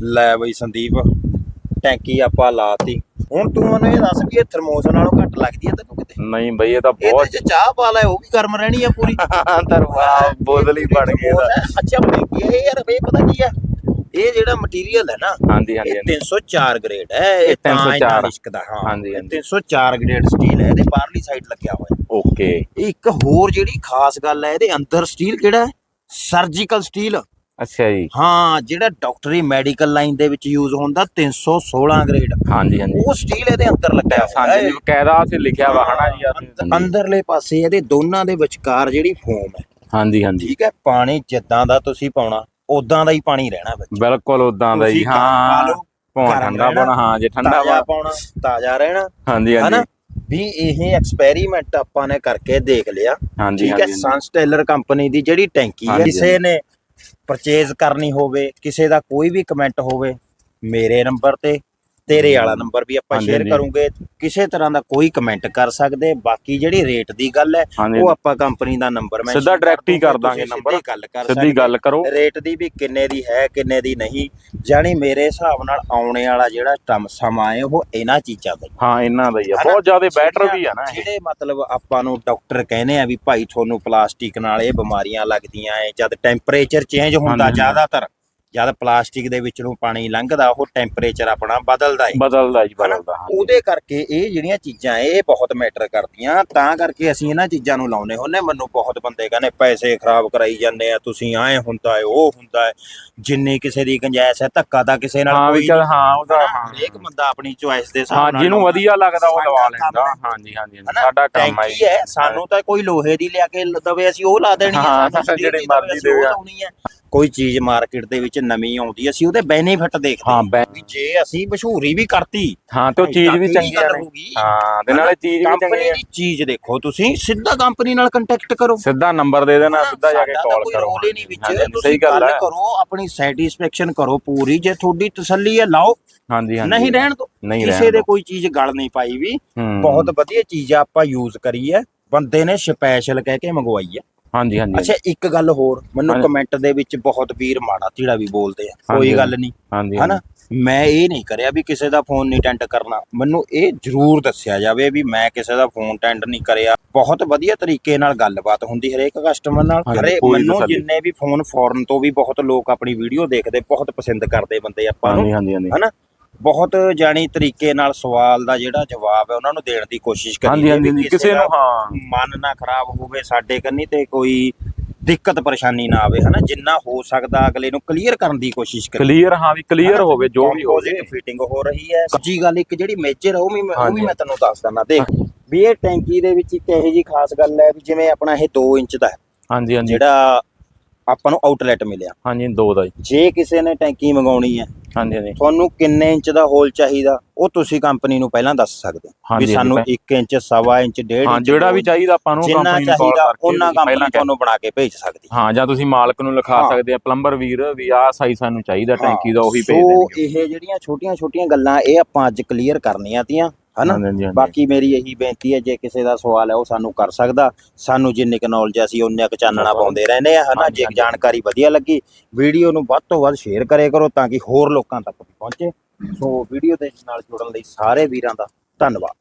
ਲੈ ਬਈ ਸੰਦੀਪ ਟੈਂਕੀ ਆਪਾਂ ਲਾਤੀ। ਹੁਣ ਤੂੰ ਮੈਨੂੰ ਇਹ ਦੱਸ ਵੀ ਇਹ ਥਰਮੋਸ ਨਾਲੋਂ ਘੱਟ ਲੱਗਦੀ ਹੈ ਤੈਨੂੰ ਕਿਤੇ? ਨਹੀਂ ਬਈ ਇਹ ਤਾਂ ਇਹਦੇ ਬਹੁਤ ਚ ਚਾਹ ਪਾ ਲੈ ਉਹ ਵੀ ਗਰਮ ਰਹਿਣੀ ਆ ਪੂਰੀ। ਤਰਵਾ ਬੋਤਲ ਹੀ ਬਣ ਗਈ ਇਹਦਾ। ਅੱਛਾ ਟੈਂਕੀ ਇਹ ਯਾਰ ਇਹ ਪਤਾ ਕੀ ਆ? ਇਹ ਜਿਹੜਾ ਮਟੀਰੀਅਲ ਹੈ ਨਾ ਹਾਂਜੀ ਹਾਂਜੀ ਇਹ ਹਾਂਜੀ। 304 ਗ੍ਰੇਡ ਹੈ ਇਹ ਇਹ ਤਾਂ ਇੰਨਾ 304 ਰਿਸਕਦਾ ਹਾਂ। ਹਾਂਜੀ, ਹਾਂਜੀ। 304 ਗ੍ਰੇਡ ਸਟੀਲ ਹੈ ਇਹਦੇ ਬਾਹਰਲੀ ਸਾਈਡ ਲੱਗਿਆ ਹੋਇਆ। ਓਕੇ। ਇੱਕ ਹੋਰ ਜਿਹੜੀ ਖਾਸ ਗੱਲ ਹੈ ਇਹਦੇ ਅੰਦਰ ਸਟੀਲ ਕਿਹੜਾ ਹੈ? ਸਰਜੀਕਲ ਸਟੀਲ ਅੱਛਾ ਜੀ। ਹਾਂ ਜਿਹੜਾ ਡਾਕਟਰੀ ਮੈਡੀਕਲ ਲਾਈਨ ਦੇ ਵਿੱਚ ਯੂਜ਼ ਹੁੰਦਾ 316 ਗ੍ਰੇਡ। ਹਾਂਜੀ ਹਾਂਜੀ। ਉਹ ਸਟੀਲ ਇਹਦੇ ਅੰਦਰ ਲੱਗਿਆ ਹੋਇਆ ਹਾਂਜੀ ਹੈ। ਬਕਾਇਦਾ ਅਸੀਂ ਲਿਖਿਆ ਵਾ ਹਨਾ ਜੀ ਅੰਦਰਲੇ ਪਾਸੇ ਇਹਦੇ ਦੋਨਾਂ ਦੇ ਵਿਚਕਾਰ ਜਿਹੜੀ ਫੋਮ ਹੈ। ਹਾਂਜੀ ਹਾਂਜੀ। ਠੀਕ ਹੈ ਪਾਣੀ ਜਿੱਦਾਂ ਦਾ ਤੁਸੀਂ ਪਾਉਣਾ ਉਦਾਂ ਦਾ ਹੀ ਪਾਣੀ ਰਹਿਣਾ ਵਿੱਚ। ਬਿਲਕੁਲ ਉਦਾਂ ਦਾ ਜੀ ਤੁਸੀਂ ਗਰਮ ਪਾ ਹਾਂ ਲਓ, ਪੌਣ ਗਰਮ ਠੰਡਾ ਰਹਿਣਾ, ਪਾਉਣਾ ਹਾਂ ਜੇ ਠੰਡਾ ਤਾਜ਼ਾ ਵਾ। ਪਾਉਣਾ ਤਾਜ਼ਾ ਰਹਿਣਾ ਹਾਂਜੀ ਹਨਾ? ਹਾਂਜੀ ਵੀ ਇਹ ਐਕਸਪੈਰੀਮੈਂਟ ਆਪਾਂ ਨੇ ਕਰਕੇ ਦੇਖ ਲਿਆ। ਹਾਂਜੀ ਠੀਕ ਹੈ ਹਾਂਜੀ ਸਨਸਟੇਲਰ ਕੰਪਨੀ ਦੀ ਜਿਹੜੀ ਟੈਂਕੀ ਹੈ ਹਾਂਜੀ, ਕਿਸੇ ਨੇ ਪਰਚੇਜ਼ ਕਰਨੀ ਹੋਵੇ ਕਿਸੇ ਦਾ ਕੋਈ ਵੀ ਕਮੈਂਟ ਹੋਵੇ ਮੇਰੇ ਨੰਬਰ ਤੇ ਤੇਰੇ ਵਾਲਾ ਨੰਬਰ ਵੀ ਆਪਾਂ ਸ਼ੇਅਰ। ਕਰੂੰਗੇ। ਕਿਸੇ ਤਰ੍ਹਾਂ ਦਾ ਕੋਈ ਕਮੈਂਟ ਕਰ ਸਕਦੇ ਬਾਕੀ ਜਿਹੜੀ ਰੇਟ ਦੀ ਗੱਲ ਹੈ ਉਹ ਆਪਾਂ ਕੰਪਨੀ ਦਾ ਨੰਬਰ ਮੈਂ ਸਿੱਧਾ direct ਹੀ ਕਰ ਦਾਂਗੇ ਕਰ ਸਿੱਧੀ ਗੱਲ ਕਰੋ। ਰੇਟ ਦੀ ਵੀ ਕਿੰਨੇ ਦੀ ਹੈ ਕਿੰਨੇ ਦੀ ਨਹੀਂ ਜਾਣੀ ਮੇਰੇ ਹਿਸਾਬ ਨਾਲ ਆਉਣੇ ਵਾਲਾ ਜਿਹੜਾ ਟਮ ਸਮਾਂ ਹੈ ਉਹ ਇਹਨਾਂ ਚੀਜ਼ਾਂ ਦਾ ਹੀ। ਇਹਨਾਂ ਦਾ ਹੀ ਆ? ਬਹੁਤ ਜ਼ਿਆਦਾ ਬੈਟਰ ਵੀ ਆ ਨਾ ਜਿਹੜੇ ਮਤਲਬ ਆਪਾਂ ਨੂੰ ਡਾਕਟਰ ਕਹਿੰਦੇ ਆ ਵੀ ਭਾਈ ਤੁਹਾਨੂੰ ਪਲਾਸਟਿਕ ਨਾਲ ਇਹ ਬਿਮਾਰੀਆਂ ਲੱਗਦੀਆਂ ਐ ਜਦ ਟੈਂਪਰੇਚਰ ਚੇਂਜ ਹੁੰਦਾ। ਜ਼ਿਆਦਾਤਰ। ਜਦ ਪਲਾਸਟਿਕ ਦੇ ਵਿੱਚ ਨੂੰ ਪਾਣੀ ਲੰਘਦਾ ਉਹ ਟੈਂਪਰੇਚਰ ਆਪਣਾ ਬਦਲਦਾ ਹੈ ਬਦਲਦਾ ਜੀ? ਬਦਲਦਾ ਹਾਂਜੀ। ਉਹਦੇ ਕਰਕੇ ਇਹ ਜਿਹੜੀਆਂ ਚੀਜ਼ਾਂ ਐ, ਇਹ ਬਹੁਤ ਮੈਟਰ ਕਰਦੀਆਂ ਤਾਂ ਕਰਕੇ ਅਸੀਂ ਇਹਨਾਂ ਚੀਜ਼ਾਂ ਨੂੰ ਲਾਉਨੇ ਹੁੰਨੇ ਮੈਨੂੰ ਬਹੁਤ ਬੰਦੇ ਕਹਿੰਦੇ ਪੈਸੇ ਖਰਾਬ ਕਰਾਈ ਜਾਂਦੇ ਆ ਤੁਸੀਂ ਆਏ ਹੁੰਦਾ ਹੈ ਉਹ ਹੁੰਦਾ ਹੈ ਜਿੰਨੀ ਕਿਸੇ ਦੀ ਗੁੰਜਾਇਸ਼ ਹੈ ਧੱਕਾ ਤਾਂ ਕਿਸੇ ਨਾਲ ਹਾਂ ਕੋਈ ਨਹੀਂ ਹਾਂ ਉਹਦਾ? ਹਾਂ ਹਰੇਕ ਬੰਦਾ ਆਪਣੀ ਚੁਆਇਸ ਦੇ ਹਿਸਾਬ ਹਾਂ ਜਿਹਨੂੰ। ਵਧੀਆ ਲੱਗਦਾ ਉਹ ਲਵਾ ਲੈਂਦਾ ਹੈ। ਹਾਂਜੀ ਹਾਂਜੀ? ਸਾਡਾ ਕੰਮ ਹੈ ਹੈ ਸਾਨੂੰ ਤਾਂ ਕੋਈ ਲੋਹੇ ਦੀ ਲਿਆ ਕੇ ਦਵੇ ਅਸੀਂ ਉਹ ਲਾ ਦੇਣੀ ਹੈ ਹਾਂ, ਸਾਨੂੰ ਜਿਹੜੀ ਦੀ ਮਰਜ਼ੀ ਦੇਵੇ। ਲਾਉਣੀ ਹੈ ਕੋਈ ਚੀਜ਼ ਮਾਰਕੀਟ ਦੇ ਵਿੱਚ ਨਵੀਂ ਆਉਂਦੀ ਹੈ, ਅਸੀਂ ਉਹਦੇ ਬੈਨੀਫਿਟ ਦੇਖਦੇ ਹਾਂ ਬੈ- ਵੀ ਜੇ ਅਸੀਂ ਮਸ਼ਹੂਰੀ ਵੀ ਕਰਤੀ ਹਾਂ ਤੇ ਉਹ ਚੀਜ਼ ਵੀ ਚੰਗੀ ਆ ਹੋਊਗੀ। ਹਾਂ ਤੇ ਨਾਲੇ ਚੀਜ਼ ਵੀ ਚੰਗੀ ਕੰਪਨੀ ਆ ਦੀ ਚੀਜ਼ ਦੇਖੋ ਤੁਸੀਂ ਸਿੱਧਾ ਕੰਪਨੀ ਨਾਲ ਕੰਟੈਕਟ ਕਰੋ। ਸਿੱਧਾ ਨੰਬਰ ਦੇ ਦੇਣਾ ਸਿੱਧਾ ਜਾ ਕੇ ਸਾਡਾ ਤਾਂ ਕਾਲ ਕੋਈ ਕਰੋ। ਰੋਲ ਹੀ ਨਹੀਂ ਵਿੱਚ। ਹਾਂਜੀ, ਹਾਂਜੀ, ਤੁਸੀਂ ਸਹੀ ਗੱਲ ਹੈ। ਕਰੋ ਆਪਣੀ ਸੈਟੀਸਫੈਕਸ਼ਨ ਕਰੋ ਪੂਰੀ। ਜੇ ਤੁਹਾਡੀ ਤਸੱਲੀ ਹੈ ਲਾਓ। ਹਾਂਜੀ ਹਾਂਜੀ। ਨਹੀਂ ਰਹਿਣ ਦੋ ਨਹੀਂ ਕਿਸੇ ਰਹਿਣ ਦੇ ਦਿਓ। ਕੋਈ ਚੀਜ਼ ਗਲ ਨਹੀਂ ਪਾਈ ਵੀ। ਹੂੰ। ਬਹੁਤ ਵਧੀਆ ਚੀਜ਼ ਆ ਆਪਾਂ ਯੂਜ਼ ਕਰੀ ਹੈ। ਬੰਦੇ ਨੇ ਸਪੈਸ਼ਲ ਕਹਿ ਕੇ ਮੰਗਵਾਈ ਹੈ। ਹਾਂਜੀ ਹਾਂਜੀ ਅੱਛਾ ਇੱਕ ਗੱਲ ਹੋਰ ਮੈਨੂੰ। ਕਮੈਂਟ ਦੇ ਵਿੱਚ ਬਹੁਤ ਵੀਰ ਮਾੜਾ ਧੀੜਾ ਵੀ ਬੋਲਦੇ ਆ ਕੋਈ ਗੱਲ ਨਹੀਂ। ਹਾਂਜੀ ਹਨਾ? ਮੈਂ ਇਹ ਨਹੀਂ ਕਰਿਆ ਵੀ ਕਿਸੇ ਦਾ ਫੋਨ ਨਹੀਂ ਅਟੈਂਡ ਕਰਨਾ। ਮੈਨੂੰ ਇਹ ਜ਼ਰੂਰ ਦੱਸਿਆ ਜਾਵੇ ਵੀ ਮੈਂ ਕਿਸੇ ਦਾ ਫੋਨ ਅਟੈਂਡ ਨਹੀਂ ਕਰਿਆ। ਬਹੁਤ ਵਧੀਆ ਤਰੀਕੇ ਨਾਲ ਗੱਲਬਾਤ ਹੁੰਦੀ ਹਰੇਕ ਕਸਟਮਰ ਨਾਲ। ਹਰੇ ਮੈਨੂੰ। ਜਿੰਨੇ ਵੀ ਫੋਨ ਫੋਰਨ ਤੋਂ ਵੀ ਬਹੁਤ ਲੋਕ ਆਪਣੀ ਵੀਡੀਓ ਦੇਖਦੇ ਬਹੁਤ ਪਸੰਦ ਕਰਦੇ ਬੰਦੇ ਆਪਾਂ ਨੂੰ। ਹਾਂਜੀ ਹਾਂਜੀ ਹਾਂਜੀ। ਹਨਾ? ਬਹੁਤ ਜਾਣੀ ਤਰੀਕੇ ਨਾਲ ਸਵਾਲ ਦਾ ਜਿਹੜਾ ਜਵਾਬ ਹੈ ਉਹਨਾਂ ਨੂੰ ਦੇਣ ਦੀ ਕੋਸ਼ਿਸ਼ ਕਰੀਏ ਹਾਂਜੀ ਕਿਸੇ ਨੂੰ ਹਾਂ। ਮਨ ਨਾ ਖਰਾਬ ਹੋਵੇ ਸਾਡੇ ਕੰਨੀ ਤੇ ਕੋਈ ਦਿੱਕਤ ਪਰੇਸ਼ਾਨੀ ਨਾ ਆਵੇ ਹਨਾ? ਜਿੰਨਾ ਹੋ ਸਕਦਾ ਅਗਲੇ ਨੂੰ ਕਲੀਅਰ ਕਰਨ ਦੀ ਕੋਸ਼ਿਸ਼ ਕਰੀਏ ਕਲੀਅਰ ਹਾਂ ਵੀ ਕਲੀਅਰ ਹੋਵੇ ਜੋ ਵੀ ਹੋਵੇ। ਫਿਟਿੰਗ ਹੋ ਰਹੀ ਹੈ। ਸੱਚੀ ਗੱਲ ਇੱਕ ਜਿਹੜੀ ਮੇਜਰ ਉਹ ਵੀ ਮੈਂ- ਉਹ ਵੀ ਹਾਂਜੀ। ਮੈਂ ਤੈਨੂੰ ਦੱਸ ਦਿੰਦਾ। ਦੇਖ ਵੀ ਇਹ ਟੈਂਕੀ ਦੇ ਵਿੱਚ ਇੱਕ ਇਹੋ ਜੀ ਖਾਸ ਗੱਲ ਹੈ ਵੀ ਜਿਵੇਂ ਆਪਣਾ ਇਹ 2 ਇੰਚ ਦਾ ਹੈ, ਹਾਂਜੀ ਹਾਂਜੀ। ਜਿਹੜਾ ਆਪਾਂ ਨੂੰ ਆਊਟਲੈਟ ਮਿਲਿਆ। ਹਾਂਜੀ ਦੋ ਦਾ ਜੀ ਜੇ ਕਿਸੇ ਨੇ ਟੈਂਕੀ ਮੰਗਾਉਣੀ ਹੈ ਹਾਂਜੀ ਹਾਂਜੀ ਤੁਹਾਨੂੰ ਕਿੰਨੇ ਇੰਚ ਦਾ ਹੋਲ ਚਾਹੀਦਾ ਉਹ ਤੁਸੀਂ ਕੰਪਨੀ ਨੂੰ ਪਹਿਲਾਂ ਦੱਸ ਸਕਦੇ ਹੋ ਵੀ ਹਾਂਜੀ, ਸਾਨੂੰ ਹਾਂਜੀ। 1 ਇੰਚ ਸਵਾ ਇੰਚ ਡੇਢ ਹਾਂ ਇੰਚ ਜਿਹੜਾ ਵੀ ਚਾਹੀਦਾ ਆਪਾਂ ਨੂੰ ਜਿੰਨਾ ਕੰਪਨੀ ਨੂੰ ਚਾਹੀਦਾ ਕਰਕੇ ਉਹਨਾਂ ਵੀ ਕੰਪਨੀ ਪਹਿਲਾਂ ਤੁਹਾਨੂੰ ਬਣਾ ਕੇ ਭੇਜ ਸਕਦੀ ਹੈ। ਹਾਂ ਜਾਂ ਤੁਸੀਂ ਮਾਲਕ ਨੂੰ ਲਿਖਾ ਹਾਂ। ਸਕਦੇ ਆ ਪਲੰਬਰ ਵੀਰ ਵੀ ਆਹ ਸਾਈ ਸਾਨੂੰ ਚਾਹੀਦਾ ਟੈਂਕੀ ਦਾ ਉਹੀ ਭੇਜ ਸੋ ਦੇਣਗੇ ਇਹ ਜਿਹੜੀਆਂ ਛੋਟੀਆਂ ਛੋਟੀਆਂ ਗੱਲਾਂ ਇਹ ਆਪਾਂ ਅੱਜ ਕਲੀਅਰ ਕਰਨੀਆਂ ਤੀਆਂ ਹਨਾ? ਹਾਂਜੀ, ਹਾਂਜੀ, ਹਾਂਜੀ। ਬਾਕੀ ਮੇਰੀ ਇਹੀ ਬੇਨਤੀ ਹੈ ਜੇ ਕਿਸੇ ਦਾ ਸਵਾਲ ਹੈ ਉਹ ਸਾਨੂੰ ਕਰ ਸਕਦਾ। ਸਾਨੂੰ ਜਿੰਨੀ ਕੁ ਨੌਲੇਜ ਅਸੀਂ ਉਨੇ ਕੁ ਚਾਨਣਾ ਪਾਉਂਦੇ ਰਹਿੰਦੇ ਆ ਹਨਾ? ਹਾਂਜੀ, ਜੇ ਹਾਂਜੀ। ਜਾਣਕਾਰੀ ਵਧੀਆ ਲੱਗੀ ਵੀਡੀਓ ਨੂੰ ਵੱਧ ਤੋਂ ਵੱਧ ਸ਼ੇਅਰ ਕਰਿਆ ਕਰੋ ਤਾਂ ਕਿ ਹੋਰ ਲੋਕਾਂ ਤੱਕ ਵੀ ਪਹੁੰਚੇ। ਸੋ ਵੀਡੀਓ ਦੇ ਨਾਲ ਜੁੜਨ ਲਈ ਸਾਰੇ ਵੀਰਾਂ ਦਾ ਧੰਨਵਾਦ।